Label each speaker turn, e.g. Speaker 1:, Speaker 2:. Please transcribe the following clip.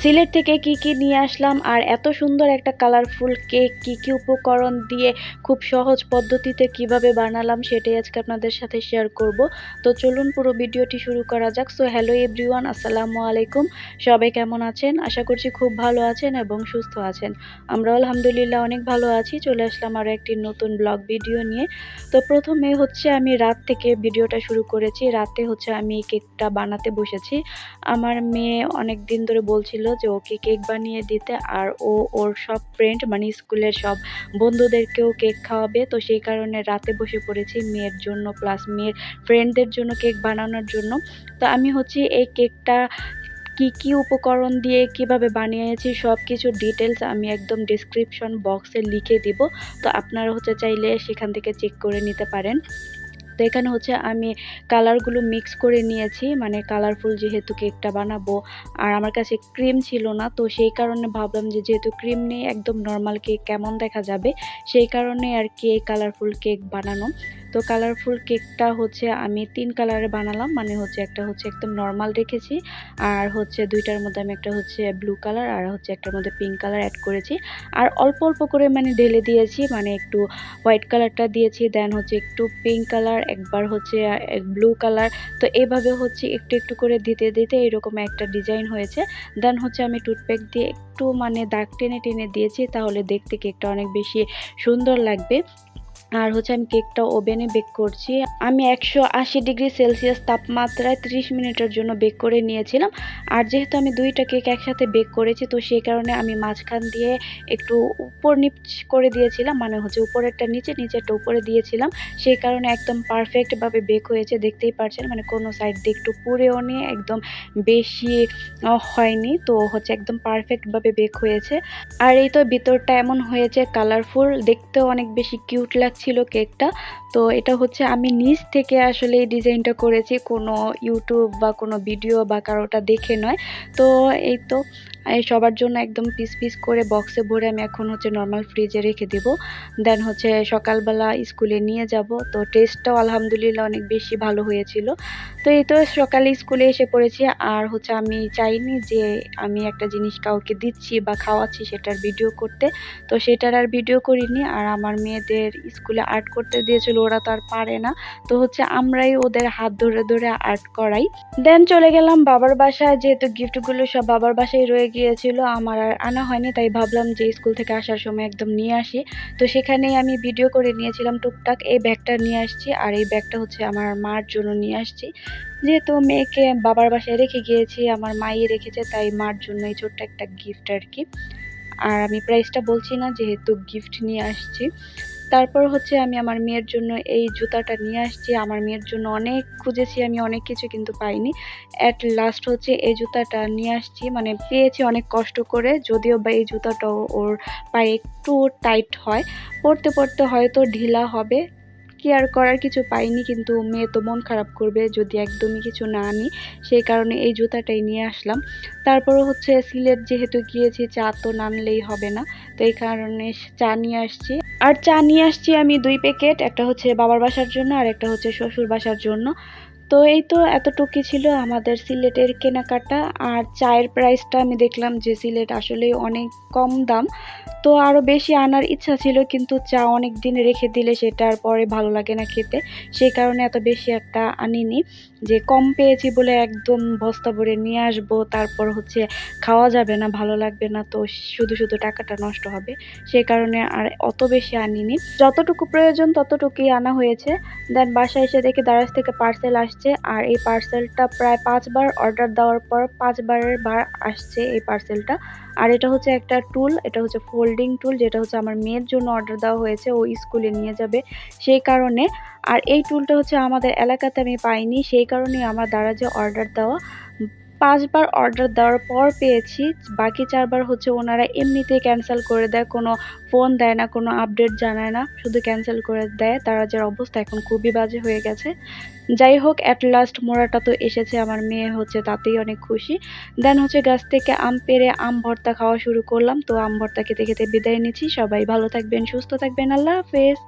Speaker 1: সিলেট থেকে কি কি নিয়ে আসলাম আর এত সুন্দর একটা কালারফুল কেক কি কি উপকরণ দিয়ে খুব সহজ পদ্ধতিতে কীভাবে বানালাম সেটাই আজকে আপনাদের সাথে শেয়ার করব। তো চলুন পুরো ভিডিওটি শুরু করা যাক। সো হ্যালো এভরিওয়ান আসসালামু আলাইকুম। সবাই কেমন আছেন? আশা করছি খুব ভালো আছেন এবং সুস্থ আছেন। আমরা আলহামদুলিল্লাহ অনেক ভালো আছি। চলে আসলাম আরও একটি নতুন ব্লগ ভিডিও নিয়ে। তো প্রথমে হচ্ছে আমি রাত থেকে ভিডিওটা শুরু করেছি। রাতে হচ্ছে আমি কেকটা বানাতে বসেছি। আমার মেয়ে অনেক দিন ধরে বলছিল যে ওকে কেক বানিয়ে দিতে আর ও ওর সব ফ্রেন্ড মানে স্কুলের সব বন্ধুদেরকেও কেক খাওয়াবে। তো সেই কারণে রাতে বসে পড়েছি মেয়ের জন্য প্লাস মেয়ের ফ্রেন্ডদের জন্য কেক বানানোর জন্য। তো আমি হচ্ছে এই কেকটা কি কি উপকরণ দিয়ে কীভাবে বানিয়েছি সব কিছু ডিটেলস আমি একদম ডিসক্রিপশন বক্সে লিখে দিব। তো আপনারা হচ্ছে চাইলে সেখান থেকে চেক করে নিতে পারেন। তো এখানে হচ্ছে আমি কালারগুলো মিক্স করে নিয়েছি মানে কালারফুল যেহেতু কেকটা বানাবো, আর আমার কাছে ক্রিম ছিল না, তো সেই কারণে ভাবলাম যে যেহেতু ক্রিম নেই, একদম নর্মাল কেক কেমন দেখা যাবে, সেই কারণে আর কি এই কালারফুল কেক বানানো। তো কালারফুল কেকটা হচ্ছে আমি তিন কালারে বানালাম মানে হচ্ছে একটা হচ্ছে একদম নর্মাল রেখেছি, আর হচ্ছে দুইটার মধ্যে আমি একটা হচ্ছে ব্লু কালার আর হচ্ছে একটার মধ্যে পিঙ্ক কালার অ্যাড করেছি। আর অল্প অল্প করে মানে ঢেলে দিয়েছি মানে একটু হোয়াইট কালারটা দিয়েছি দেন হচ্ছে একটু পিঙ্ক কালার একবার হচ্ছে ব্লু কালার তো এইভাবে হচ্ছে একটু একটু করে দিতে দিতে এরকম একটা ডিজাইন হয়েছে। দেন হচ্ছে আমি টুথপেক দিয়ে একটু মানে দাগ টেনে টেনে দিয়েছি, তাহলে দেখতে কেকটা অনেক বেশি সুন্দর লাগবে। আর হচ্ছে আমি কেকটা ওভেনে বেক করছি। আমি একশো আশি ডিগ্রি সেলসিয়াস তাপমাত্রায় ত্রিশ মিনিটের জন্য বেক করে নিয়েছিলাম। আর যেহেতু আমি দুইটা কেক একসাথে বেক করেছি, তো সেই কারণে আমি মাঝখান দিয়ে একটু উপর নিচ করে দিয়েছিলাম মানে হচ্ছে উপরেরটা নিচে, নিচেরটা উপরে দিয়েছিলাম। সেই কারণে একদম পারফেক্টভাবে বেক হয়েছে, দেখতেই পারছেন। মানে কোনো সাইড দিয়ে একটু পুড়েও নিয়ে একদম বেশি হয়নি। তো হচ্ছে একদম পারফেক্টভাবে বেক হয়েছে। আর এই তো ভিতরটা এমন হয়েছে কালারফুল দেখতেও অনেক বেশি কিউট লাগছে। ছিল কেকটা। তো এটা হচ্ছে আমি নিজ থেকে আসলে এই ডিজাইনটা করেছি, কোনো ইউটিউব বা কোনো ভিডিও বা কারোটা দেখে নয়। তো এই তো সবার জন্য একদম পিস পিস করে বক্সে ভরে আমি এখন হচ্ছে নর্মাল ফ্রিজে রেখে দেব। দেন হচ্ছে সকালবেলা স্কুলে নিয়ে যাব। তো টেস্টটাও আলহামদুলিল্লাহ অনেক বেশি ভালো হয়েছিল। তো এই তো সকালে স্কুলে এসে পড়েছি। আর হচ্ছে আমি চাইনি যে আমি একটা জিনিস কাউকে দিচ্ছি বা খাওয়াচ্ছি সেটার ভিডিও করতে। তো সেটার আর ভিডিও করিনি। আর আমার মেয়েদের স্কুলে আর্ট করতে দিয়েছিল, ওরা তো আর পারে না। তো হচ্ছে আমরাই ওদের হাত ধরে ধরে আর্ট করাই। দেন চলে গেলাম বাবার বাসায়, যেহেতু গিফটগুলো সব বাবার বাসায় রয়ে গিয়েছিল, আমার আর আনা হয়নি, তাই ভাবলাম যে স্কুল থেকে আসার সময় একদম নিয়ে আসি। তো সেখানেই আমি ভিডিও করে নিয়েছিলাম টুকটাক, এই ব্যাগটা নিয়ে আসছি, আর এই ব্যাগটা হচ্ছে আমার মার জন্য নিয়ে আসছি। যেহেতু মেয়েকে বাবার বাসায় রেখে গিয়েছি, আমার মাই রেখেছে, তাই মার জন্য এই ছোট্ট একটা গিফট আর কি। আর আমি প্রাইসটা বলছি না, যেহেতু গিফট নিয়ে আসছি। তারপর হচ্ছে আমি আমার মেয়ের জন্য এই জুতাটা নিয়ে আসছি। আমার মেয়ের জন্য অনেক খুঁজেছি, আমি অনেক কিছু কিন্তু পাইনি। অ্যাট লাস্ট হচ্ছে এই জুতাটা নিয়ে আসছি মানে পেয়েছি অনেক কষ্ট করে, যদিও বা এই জুতাটাও ওর পায়ে একটু টাইট হয়। পরতে পরতে হয়তো ঢিলা হবে কেয়ার করার কিছু পাইনি, কিন্তু মেয়ে তো মন খারাপ করবে যদি একদমই কিছু না আনি। সেই কারণে এই জুতাটাই নিয়ে আসলাম। তারপরও হচ্ছে সিলেট যেহেতু গিয়েছি, চা তো নানলেই হবে না। তো এই কারণে চা নিয়ে আসছি। আর চা নিয়ে আসছি আমি দুই প্যাকেট, একটা হচ্ছে বাবার বাসার জন্য আর একটা হচ্ছে শ্বশুর বাসার জন্য। তো এই তো এতটুকুই ছিল আমাদের সিলেটের কেনাকাটা। আর চায়ের প্রাইসটা আমি দেখলাম যে সিলেট আসলে অনেক কম দাম। তো আরও বেশি আনার ইচ্ছা ছিল, কিন্তু চা অনেক দিন রেখে দিলে সেটা আর পরে ভালো লাগে না খেতে। সেই কারণে এত বেশি একটা আনিনি। যে কম পেয়েছি বলে একদম বস্তা ভরে নিয়ে আসব, তারপর হচ্ছে খাওয়া যাবে না, ভালো লাগবে না, তো শুধু শুধু টাকাটা নষ্ট হবে। সেই কারণে আর অত বেশি আনিনি। যতটুকু প্রয়োজন ততটুকুই আনা হয়েছে। দেন বাসায় এসে দেখি দারাজ থেকে পার্সেল আসছে। আর এই পার্সেলটা প্রায় পাঁচবার অর্ডার দেওয়ার পর পাঁচবারের বার আসছে এই পার্সেলটা আর এটা হচ্ছে একটা টুল এটা হচ্ছে ফোল্ডিং টুল যেটা হচ্ছে আমার মেয়ের জন্য অর্ডার দেওয়া হয়েছে, ও স্কুলে নিয়ে যাবে সেই কারণে। আর এই টুলটা হচ্ছে আমাদের এলাকাতে আমি পাইনি, সেই কারণেই আমার দ্বারা যে অর্ডার দেওয়া পাঁচবার অর্ডার দেওয়ার পর পেয়েছি, বাকি চারবার হচ্ছে ওনারা এমনিতেই ক্যান্সেল করে দেয়, কোনো ফোন দেয় না, কোনো আপডেট জানায় না, শুধু ক্যান্সেল করে দেয়, তারা যার অবস্থা এখন খুবই বাজে হয়ে গেছে। যাই হোক অ্যাট লাস্ট মোড়াটা তো এসেছে, আমার মেয়ে হচ্ছে তাতেই অনেক খুশি। দেন হচ্ছে গাছ থেকে আম পেরে আম ভর্তা খাওয়া শুরু করলাম, তো আম ভর্তা খেতে খেতে বিদায় নিচ্ছি, সবাই ভালো থাকবেন, সুস্থ থাকবেন, আল্লাহ হাফেজ।